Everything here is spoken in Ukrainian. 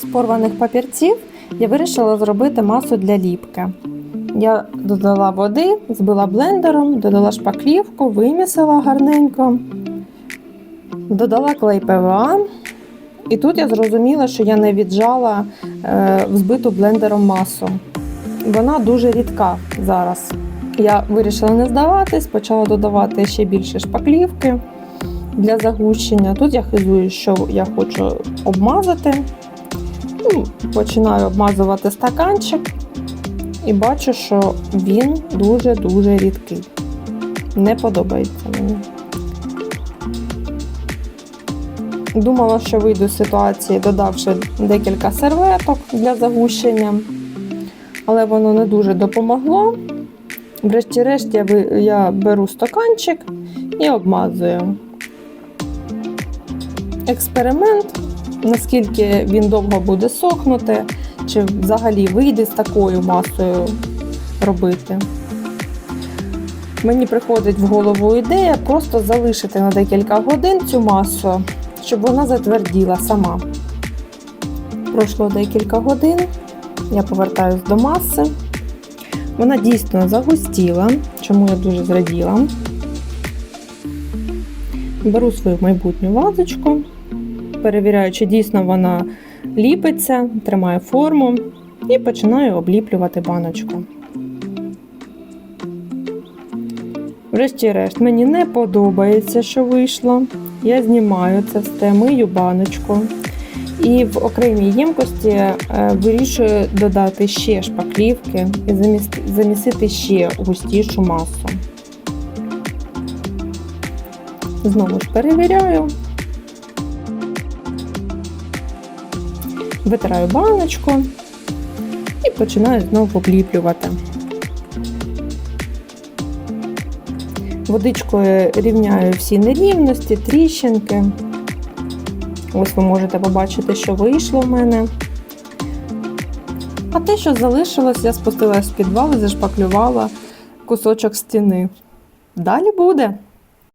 З порваних папірців я вирішила зробити масу для ліпки. Я додала води, збила блендером, додала шпаклівку, вимісила гарненько, додала клей ПВА. І тут я зрозуміла, що я не віджала е, взбиту блендером масу. Вона дуже рідка зараз. Я вирішила не здаватись, почала додавати ще більше шпаклівки для загущення. Тут я хизую, що я хочу обмазати. Ну, Починаю обмазувати стаканчик і бачу, що він дуже-дуже рідкий. Не подобається мені. Думала, що вийду з ситуації, додавши декілька серветок для загущення, але воно не дуже допомогло. Врешті-решт я беру стаканчик і обмазую. Експеримент, наскільки він довго буде сохнути, чи взагалі вийде з такою масою робити. Мені приходить в голову ідея просто залишити на декілька годин цю масу, щоб вона затверділа сама. Пройшло декілька годин, я повертаюсь до маси. Вона дійсно загустіла, чому я дуже зраділа. Беру свою майбутню вазочку, перевіряю, чи дійсно вона ліпиться, тримає форму і починаю обліплювати баночку. Врешті-решт, мені не подобається, що вийшло. Я знімаю це все, мию баночку. І в окремій ємкості е, вирішую додати ще шпаклівки і заміс- замісити ще густішу масу. Знову ж перевіряю. Витираю баночку і починаю знову обліплювати. Водичкою рівняю всі нерівності, тріщинки. Ось ви можете побачити, що вийшло в мене. А те, що залишилось, я спустилась в підвал і зашпаклювала кусочок стіни. Далі буде.